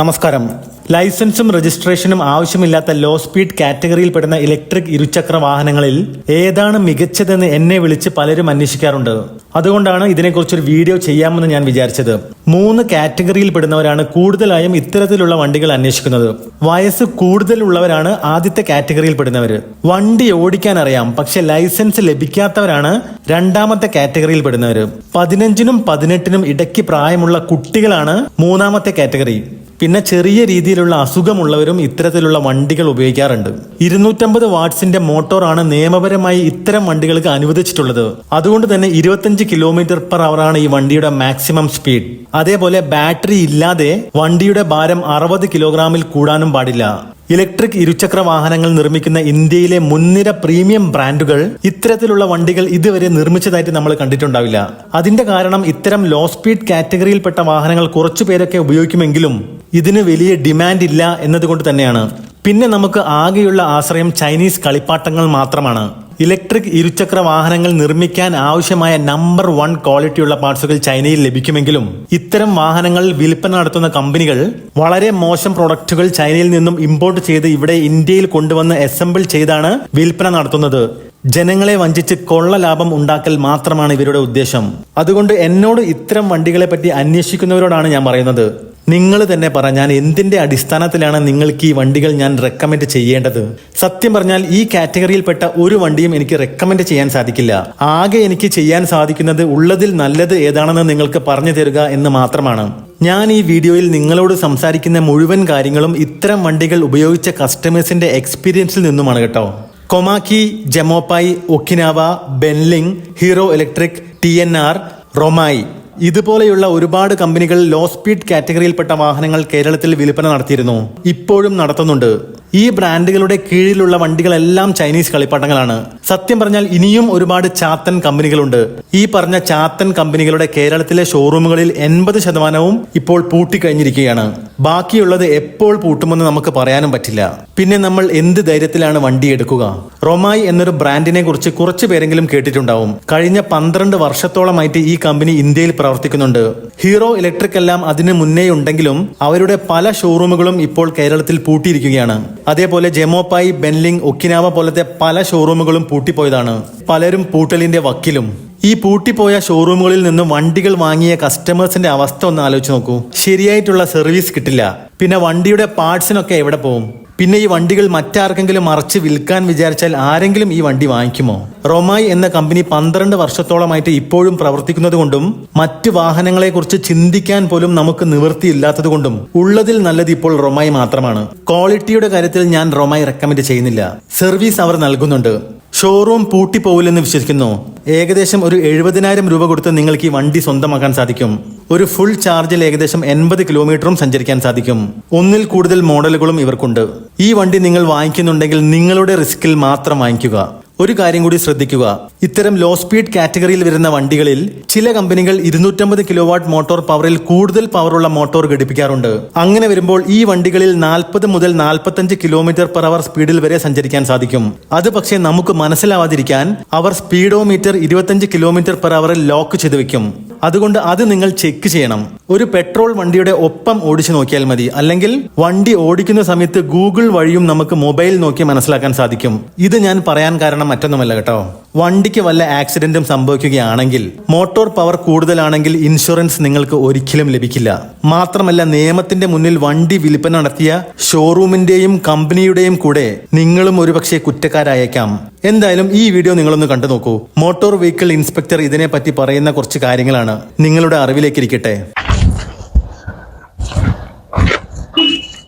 നമസ്കാരം. ലൈസൻസും രജിസ്ട്രേഷനും ആവശ്യമില്ലാത്ത ലോ സ്പീഡ് കാറ്റഗറിയിൽപ്പെടുന്ന ഇലക്ട്രിക് ഇരുചക്ര വാഹനങ്ങളിൽ ഏതാണ് മികച്ചതെന്ന് എന്നെ വിളിച്ച് പലരും അന്വേഷിക്കാറുണ്ട്. അതുകൊണ്ടാണ് ഇതിനെക്കുറിച്ചൊരു വീഡിയോ ചെയ്യാമെന്ന് ഞാൻ വിചാരിച്ചത്. മൂന്ന് കാറ്റഗറിയിൽപ്പെടുന്നവരാണ് കൂടുതലായും ഇത്തരത്തിലുള്ള വണ്ടികൾ അന്വേഷിക്കുന്നത്. വയസ്സ് കൂടുതലുള്ളവരാണ് ആദ്യത്തെ കാറ്റഗറിയിൽപ്പെടുന്നവർ വണ്ടി ഓടിക്കാൻ അറിയാം പക്ഷെ ലൈസൻസ് ലഭിക്കാത്തവരാണ് രണ്ടാമത്തെ കാറ്റഗറിയിൽപ്പെടുന്നവർ പതിനഞ്ചിനും പതിനെട്ടിനും ഇടയ്ക്ക് പ്രായമുള്ള കുട്ടികളാണ് മൂന്നാമത്തെ കാറ്റഗറി. പിന്നെ ചെറിയ രീതിയിലുള്ള അസുഖമുള്ളവരും ഇത്തരത്തിലുള്ള വണ്ടികൾ ഉപയോഗിക്കാറുണ്ട്. ഇരുന്നൂറ്റമ്പത് വാട്ട്സിന്റെ മോട്ടോറാണ് നിയമപരമായി ഇത്തരം വണ്ടികൾക്ക് അനുവദിച്ചിട്ടുള്ളത്. അതുകൊണ്ട് തന്നെ ഇരുപത്തഞ്ച് കിലോമീറ്റർ പെർ ആണ് ഈ വണ്ടിയുടെ മാക്സിമം സ്പീഡ്. അതേപോലെ ബാറ്ററി ഇല്ലാതെ വണ്ടിയുടെ ഭാരം അറുപത് കിലോഗ്രാമിൽ കൂടാനും പാടില്ല. ഇലക്ട്രിക് ഇരുചക്ര വാഹനങ്ങൾ നിർമ്മിക്കുന്ന ഇന്ത്യയിലെ മുൻനിര പ്രീമിയം ബ്രാൻഡുകൾ ഇത്തരത്തിലുള്ള വണ്ടികൾ ഇതുവരെ നിർമ്മിച്ചതായിട്ട് നമ്മൾ കണ്ടിട്ടുണ്ടാവില്ല. അതിന്റെ കാരണം ഇത്തരം ലോ സ്പീഡ് കാറ്റഗറിയിൽപ്പെട്ട വാഹനങ്ങൾ കുറച്ചു പേരൊക്കെ ഉപയോഗിക്കുമെങ്കിലും ഇതിന് വലിയ ഡിമാൻഡ് ഇല്ല എന്നതുകൊണ്ട് തന്നെയാണ്. പിന്നെ നമുക്ക് ആകെയുള്ള ആശ്രയം ചൈനീസ് കളിപ്പാട്ടങ്ങൾ മാത്രമാണ്. ഇലക്ട്രിക് ഇരുചക്ര വാഹനങ്ങൾ നിർമ്മിക്കാൻ ആവശ്യമായ നമ്പർ വൺ ക്വാളിറ്റിയുള്ള പാർട്സുകൾ ചൈനയിൽ ലഭിക്കുമെങ്കിലും ഇത്തരം വാഹനങ്ങൾ വിൽപ്പന നടത്തുന്ന കമ്പനികൾ വളരെ മോശം പ്രൊഡക്റ്റുകൾ ചൈനയിൽ നിന്നും ഇമ്പോർട്ട് ചെയ്ത് ഇവിടെ ഇന്ത്യയിൽ കൊണ്ടുവന്ന് അസംബിൾ ചെയ്താണ് വിൽപ്പന നടത്തുന്നത്. ജനങ്ങളെ വഞ്ചിച്ച് കൊള്ള ലാഭം ഉണ്ടാക്കൽ മാത്രമാണ് ഇവരുടെ ഉദ്ദേശം. അതുകൊണ്ട് എന്നോട് ഇത്തരം വണ്ടികളെ പറ്റി അന്വേഷിക്കുന്നവരോടാണ് ഞാൻ പറയുന്നത്. നിങ്ങൾ തന്നെ പറ ഞാൻ എന്തിന്റെ അടിസ്ഥാനത്തിലാണ് നിങ്ങൾക്ക് ഈ വണ്ടികൾ ഞാൻ റെക്കമെൻഡ് ചെയ്യേണ്ടത്? സത്യം പറഞ്ഞാൽ ഈ കാറ്റഗറിയിൽപ്പെട്ട ഒരു വണ്ടിയും എനിക്ക് റെക്കമെൻഡ് ചെയ്യാൻ സാധിക്കില്ല. ആകെ എനിക്ക് ചെയ്യാൻ സാധിക്കുന്നത് ഉള്ളതിൽ നല്ലത് ഏതാണെന്ന് നിങ്ങൾക്ക് പറഞ്ഞു തരിക എന്ന് മാത്രമാണ്. ഞാൻ ഈ വീഡിയോയിൽ നിങ്ങളോട് സംസാരിക്കുന്ന മുഴുവൻ കാര്യങ്ങളും ഇത്തരം വണ്ടികൾ ഉപയോഗിച്ച കസ്റ്റമേഴ്സിന്റെ എക്സ്പീരിയൻസിൽ നിന്നുമാണ് കേട്ടോ. Komaki ജമോപ്പായി Okinawa Benling Hero electric T N R റൊമായി. ഇതുപോലെയുള്ള ഒരുപാട് കമ്പനികൾ ലോ സ്പീഡ് കാറ്റഗറിയിൽപ്പെട്ട വാഹനങ്ങൾ കേരളത്തിൽ വിൽപ്പന നടത്തിയിരുന്നു ഇപ്പോഴും നടത്തുന്നുണ്ട്. ഈ ബ്രാൻഡുകളുടെ കീഴിലുള്ള വണ്ടികളെല്ലാം ചൈനീസ് കളിപ്പാട്ടങ്ങളാണ്. സത്യം പറഞ്ഞാൽ ഇനിയും ഒരുപാട് ചാത്തൻ കമ്പനികളുണ്ട്. ഈ പറഞ്ഞ ചാത്തൻ കമ്പനികളുടെ കേരളത്തിലെ ഷോറൂമുകളിൽ എൺപത് ശതമാനവും ഇപ്പോൾ പൂട്ടിക്കഴിഞ്ഞിരിക്കുകയാണ്. ബാക്കിയുള്ളത് എപ്പോൾ പൂട്ടുമെന്ന് നമുക്ക് പറയാനും പറ്റില്ല. പിന്നെ നമ്മൾ എന്ത് ധൈര്യത്തിലാണ് വണ്ടി എടുക്കുക? റൊമായി എന്നൊരു ബ്രാൻഡിനെ കുറിച്ച് കുറച്ചു പേരെങ്കിലും കേട്ടിട്ടുണ്ടാവും. കഴിഞ്ഞ പന്ത്രണ്ട് വർഷത്തോളമായിട്ട് ഈ കമ്പനി ഇന്ത്യയിൽ പ്രവർത്തിക്കുന്നുണ്ട്. ഹീറോ ഇലക്ട്രിക് എല്ലാം അതിന് മുന്നേ ഉണ്ടെങ്കിലും അവരുടെ പല ഷോറൂമുകളും ഇപ്പോൾ കേരളത്തിൽ പൂട്ടിയിരിക്കുകയാണ്. അതേപോലെ ജെമോപ്പായി ബെൻലിംഗ് ഒക്കിനാവ പോലത്തെ പല ഷോറൂമുകളും പൂട്ടിപ്പോയതാണ്. പലരും പൂട്ടലിന്റെ വക്കിലും ഈ പൂട്ടിപ്പോയ ഷോറൂമുകളിൽ നിന്നും വണ്ടികൾ വാങ്ങിയ കസ്റ്റമേഴ്സിന്റെ അവസ്ഥ ഒന്ന് ആലോചിച്ച് നോക്കൂ. ശരിയായിട്ടുള്ള സർവീസ് കിട്ടില്ല. പിന്നെ വണ്ടിയുടെ പാർട്സിനൊക്കെ എവിടെ പോകും പിന്നെ ഈ വണ്ടികൾ മറ്റാർക്കെങ്കിലും മറച്ച് വിൽക്കാൻ വിചാരിച്ചാൽ ആരെങ്കിലും ഈ വണ്ടി വാങ്ങിക്കുമോ? റൊമായി എന്ന കമ്പനി പന്ത്രണ്ട് വർഷത്തോളമായിട്ട് ഇപ്പോഴും പ്രവർത്തിക്കുന്നത് കൊണ്ടും മറ്റ് വാഹനങ്ങളെ കുറിച്ച് ചിന്തിക്കാൻ പോലും നമുക്ക് നിവൃത്തിയില്ലാത്തത് കൊണ്ടും ഉള്ളതിൽ നല്ലത് ഇപ്പോൾ റൊമായി മാത്രമാണ്. ക്വാളിറ്റിയുടെ കാര്യത്തിൽ ഞാൻ റൊമായി റെക്കമെൻഡ് ചെയ്യുന്നില്ല. സർവീസ് അവർ നൽകുന്നുണ്ട്. ഷോറൂം പൂട്ടിപ്പോവില്ലെന്ന് വിശ്വസിക്കുന്നു. ഏകദേശം ഒരു എഴുപതിനായിരം രൂപ കൊടുത്ത് നിങ്ങൾക്ക് ഈ വണ്ടി സ്വന്തമാക്കാൻ സാധിക്കും. ഒരു ഫുൾ ചാർജിൽ ഏകദേശം എൺപത് കിലോമീറ്ററും സഞ്ചരിക്കാൻ സാധിക്കും. ഒന്നിൽ കൂടുതൽ മോഡലുകളും ഇവർക്കുണ്ട്. ഈ വണ്ടി നിങ്ങൾ വാങ്ങിക്കുന്നുണ്ടെങ്കിൽ നിങ്ങളുടെ റിസ്കിൽ മാത്രം വാങ്ങിക്കുക. ഒരു കാര്യം കൂടി ശ്രദ്ധിക്കുക. ഇത്തരം ലോ സ്പീഡ് കാറ്റഗറിയിൽ വരുന്ന വണ്ടികളിൽ ചില കമ്പനികൾ ഇരുന്നൂറ്റമ്പത് കിലോ വാട്ട് മോട്ടോർ പവറിൽ കൂടുതൽ പവറുള്ള മോട്ടോർ ഘടിപ്പിക്കാറുണ്ട്. അങ്ങനെ വരുമ്പോൾ ഈ വണ്ടികളിൽ നാൽപ്പത് മുതൽ നാൽപ്പത്തഞ്ച് കിലോമീറ്റർ പെർ അവർ സ്പീഡിൽ വരെ സഞ്ചരിക്കാൻ സാധിക്കും. അത് പക്ഷേ നമുക്ക് മനസ്സിലാവാതിരിക്കാൻ അവർ സ്പീഡോമീറ്റർ ഇരുപത്തഞ്ച് കിലോമീറ്റർ പെർ അവറിൽ ലോക്ക് ചെയ്തു വെക്കും. അതുകൊണ്ട് അത് നിങ്ങൾ ചെക്ക് ചെയ്യണം. ഒരു പെട്രോൾ വണ്ടിയുടെ ഒപ്പം ഓടിച്ചു നോക്കിയാൽ മതി. അല്ലെങ്കിൽ വണ്ടി ഓടിക്കുന്ന സമയത്ത് ഗൂഗിൾ വഴിയും നമുക്ക് മൊബൈൽ നോക്കി മനസ്സിലാക്കാൻ സാധിക്കും. ഇത് ഞാൻ പറയാൻ കാരണം മറ്റൊന്നുമല്ല കേട്ടോ. വണ്ടിക്ക് വല്ല ആക്സിഡന്റും സംഭവിക്കുകയാണെങ്കിൽ മോട്ടോർ പവർ കൂടുതലാണെങ്കിൽ ഇൻഷുറൻസ് നിങ്ങൾക്ക് ഒരിക്കലും ലഭിക്കില്ല. മാത്രമല്ല നിയമത്തിന്റെ മുന്നിൽ വണ്ടി വിൽപ്പന നടത്തിയ ഷോറൂമിന്റെയും കമ്പനിയുടെയും കൂടെ നിങ്ങളും ഒരുപക്ഷെ കുറ്റക്കാരായേക്കാം. എന്തായാലും ഈ വീഡിയോ നിങ്ങളൊന്ന് കണ്ടു നോക്കൂ. മോട്ടോർ വെഹിക്കിൾ ഇൻസ്പെക്ടർ ഇതിനെപ്പറ്റി പറയുന്ന കുറച്ച് കാര്യങ്ങളാണ്. നിങ്ങളുടെ അറിവിലേക്ക് ഇരിക്കട്ടെ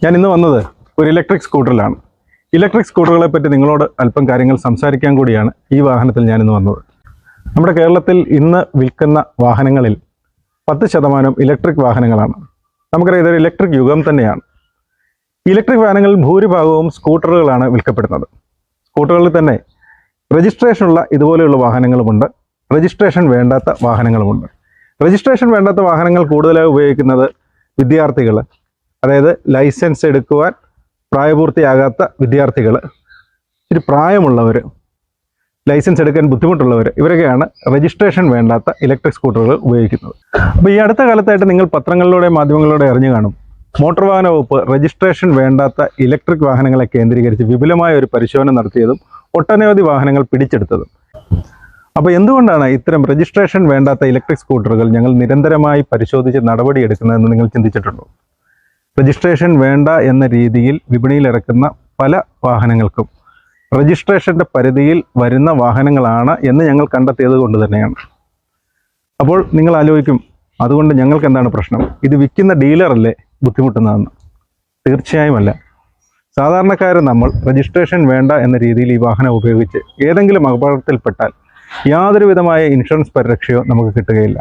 ഞാൻ ഇന്ന് വന്നത് ഒരു ഇലക്ട്രിക് സ്കൂട്ടറിലാണ് ഇലക്ട്രിക് സ്കൂട്ടറുകളെ പറ്റി നിങ്ങളോട് അല്പം കാര്യങ്ങൾ സംസാരിക്കാൻ കൂടിയാണ് ഈ വാഹനത്തിൽ ഞാൻ ഇന്ന് വന്നത്. നമ്മുടെ കേരളത്തിൽ ഇന്ന് വിൽക്കുന്ന വാഹനങ്ങളിൽ പത്ത് ശതമാനം ഇലക്ട്രിക് വാഹനങ്ങളാണ്. നമുക്കറിയാം ഇതൊരു ഇലക്ട്രിക് യുഗം തന്നെയാണ്. ഇലക്ട്രിക് വാഹനങ്ങളിൽ ഭൂരിഭാഗവും സ്കൂട്ടറുകളാണ് വിൽക്കപ്പെടുന്നത്. സ്കൂട്ടറുകളിൽ തന്നെ രജിസ്ട്രേഷനുള്ള ഇതുപോലെയുള്ള വാഹനങ്ങളുമുണ്ട്. രജിസ്ട്രേഷൻ വേണ്ടാത്ത വാഹനങ്ങളുമുണ്ട്. രജിസ്ട്രേഷൻ വേണ്ടാത്ത വാഹനങ്ങൾ കൂടുതലായി ഉപയോഗിക്കുന്നത് വിദ്യാർത്ഥികൾ അതായത് ലൈസൻസ് എടുക്കുവാൻ പ്രായപൂർത്തിയാകാത്ത വിദ്യാർത്ഥികൾ ഇച്ചിരി പ്രായമുള്ളവർ ലൈസൻസ് എടുക്കാൻ ബുദ്ധിമുട്ടുള്ളവർ ഇവരൊക്കെയാണ് രജിസ്ട്രേഷൻ വേണ്ടാത്ത ഇലക്ട്രിക് സ്കൂട്ടറുകൾ ഉപയോഗിക്കുന്നത്. അപ്പോൾ ഈ അടുത്ത കാലത്തായിട്ട് നിങ്ങൾ പത്രങ്ങളിലൂടെ മാധ്യമങ്ങളിലൂടെ അറിഞ്ഞു കാണും മോട്ടോർ വാഹന വകുപ്പ് രജിസ്ട്രേഷൻ വേണ്ടാത്ത ഇലക്ട്രിക് വാഹനങ്ങളെ കേന്ദ്രീകരിച്ച് വിപുലമായ ഒരു പരിശോധന നടത്തിയതും ഒട്ടനവധി വാഹനങ്ങൾ പിടിച്ചെടുത്തതും. അപ്പോൾ എന്തുകൊണ്ടാണ് ഇത്തരം രജിസ്ട്രേഷൻ വേണ്ടാത്ത ഇലക്ട്രിക് സ്കൂട്ടറുകൾ ഞങ്ങൾ നിരന്തരമായി പരിശോധിച്ച് നടപടിയെടുക്കുന്നതെന്ന് നിങ്ങൾ ചിന്തിച്ചിട്ടുണ്ടോ? രജിസ്ട്രേഷൻ വേണ്ട എന്ന രീതിയിൽ വിപണിയിൽ ഇറക്കുന്ന പല വാഹനങ്ങൾക്കും. രജിസ്ട്രേഷന്റെ പരിധിയിൽ വരുന്ന വാഹനങ്ങളാണ് എന്ന് ഞങ്ങൾ കണ്ടെത്തിയത് കൊണ്ട് തന്നെയാണ്. അപ്പോൾ നിങ്ങൾ ആലോചിക്കും അതുകൊണ്ട് ഞങ്ങൾക്ക് എന്താണ് പ്രശ്നം? ഇത് വിൽക്കുന്ന ഡീലറല്ലേ ബുദ്ധിമുട്ടുന്നതെന്ന്? തീർച്ചയായും അല്ല. സാധാരണക്കാരൻ നമ്മൾ രജിസ്ട്രേഷൻ വേണ്ട എന്ന രീതിയിൽ ഈ വാഹനം ഉപയോഗിച്ച് ഏതെങ്കിലും അപകടത്തിൽപ്പെട്ടാൽ യാതൊരു വിധമായ ഇൻഷുറൻസ് പരിരക്ഷയോ നമുക്ക് കിട്ടുകയില്ല.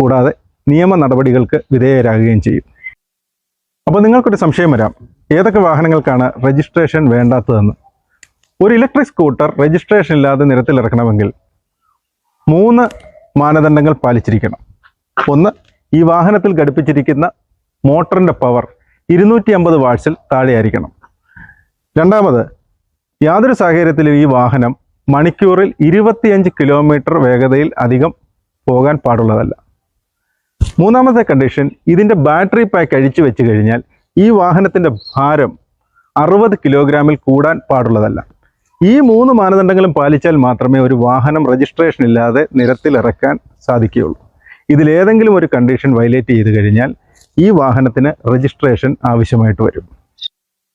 കൂടാതെ നിയമ നടപടികൾക്ക് വിധേയരാകുകയും ചെയ്യും. അപ്പോൾ നിങ്ങൾക്കൊരു സംശയം വരാം. ഏതൊക്കെ വാഹനങ്ങൾക്കാണ് രജിസ്ട്രേഷൻ വേണ്ടാത്തതെന്ന്? ഒരു ഇലക്ട്രിക് സ്കൂട്ടർ രജിസ്ട്രേഷൻ ഇല്ലാതെ നിരത്തിലിറക്കണമെങ്കിൽ മൂന്ന് മാനദണ്ഡങ്ങൾ പാലിച്ചിരിക്കണം. ഒന്ന് ഈ വാഹനത്തിൽ ഘടിപ്പിച്ചിരിക്കുന്ന മോട്ടറിന്റെ പവർ ഇരുന്നൂറ്റി അമ്പത് വാട്സിൽ താഴെയായിരിക്കണം. രണ്ടാമത് യാതൊരു സാഹചര്യത്തിലും ഈ വാഹനം മണിക്കൂറിൽ ഇരുപത്തിയഞ്ച് കിലോമീറ്റർ വേഗതയിൽ അധികം പോകാൻ പാടുള്ളതല്ല. മൂന്നാമത്തെ കണ്ടീഷൻ ഇതിന്റെ ബാറ്ററി പാക്ക് അഴിച്ചു വെച്ച് കഴിഞ്ഞാൽ ഈ വാഹനത്തിന്റെ ഭാരം അറുപത് കിലോഗ്രാമിൽ കൂടാൻ പാടുള്ളതല്ല. ഈ മൂന്ന് മാനദണ്ഡങ്ങളും പാലിച്ചാൽ മാത്രമേ ഒരു വാഹനം രജിസ്ട്രേഷൻ ഇല്ലാതെ നിരത്തിലിറക്കാൻ സാധിക്കുകയുള്ളൂ. ഇതിലേതെങ്കിലും ഒരു കണ്ടീഷൻ വയലേറ്റ് ചെയ്ത് കഴിഞ്ഞാൽ ഈ വാഹനത്തിന് രജിസ്ട്രേഷൻ ആവശ്യമായിട്ട് വരും.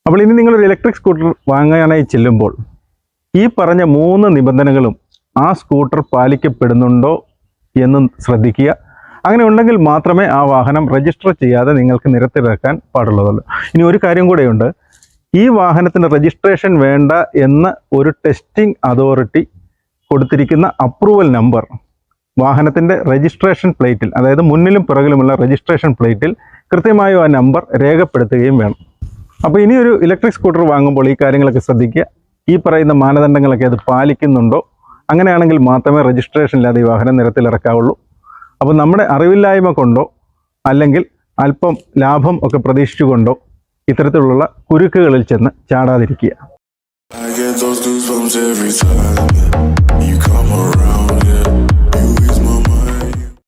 അപ്പോൾ ഇനി നിങ്ങളൊരു ഇലക്ട്രിക് സ്കൂട്ടർ വാങ്ങാനായി ചെല്ലുമ്പോൾ ഈ പറഞ്ഞ മൂന്ന് നിബന്ധനകളും ആ സ്കൂട്ടർ പാലിക്കപ്പെടുന്നുണ്ടോ എന്ന് ശ്രദ്ധിക്കുക. അങ്ങനെ ഉണ്ടെങ്കിൽ മാത്രമേ ആ വാഹനം രജിസ്റ്റർ ചെയ്യാതെ നിങ്ങൾക്ക് നിരത്തിലിറക്കാൻ പാടുള്ളതുള്ളൂ. ഇനി ഒരു കാര്യം കൂടെയുണ്ട്. ഈ വാഹനത്തിന് രജിസ്ട്രേഷൻ വേണ്ട എന്ന ഒരു ടെസ്റ്റിംഗ് അതോറിറ്റി കൊടുത്തിരിക്കുന്ന അപ്രൂവൽ നമ്പർ വാഹനത്തിന്റെ രജിസ്ട്രേഷൻ പ്ലേറ്റിൽ അതായത് മുന്നിലും പിറകിലുമുള്ള രജിസ്ട്രേഷൻ പ്ലേറ്റിൽ കൃത്യമായും ആ നമ്പർ രേഖപ്പെടുത്തുകയും വേണം. അപ്പോൾ ഇനിയൊരു ഇലക്ട്രിക് സ്കൂട്ടർ വാങ്ങുമ്പോൾ ഈ കാര്യങ്ങളൊക്കെ ശ്രദ്ധിക്കുക. ഈ പറയുന്ന മാനദണ്ഡങ്ങളൊക്കെ അത് പാലിക്കുന്നുണ്ടോ? അങ്ങനെയാണെങ്കിൽ മാത്രമേ രജിസ്ട്രേഷൻ ഇല്ലാതെ ഈ വാഹനം നിരത്തിലിറക്കാവുള്ളൂ. അപ്പോൾ നമ്മുടെ അറിവില്ലായ്മ കൊണ്ടോ അല്ലെങ്കിൽ അല്പം ലാഭം ഒക്കെ പ്രതീക്ഷിച്ചുകൊണ്ടോ ഇത്തരത്തിലുള്ള കുരുക്കുകളിൽ ചെന്ന് ചാടാതിരിക്കുക.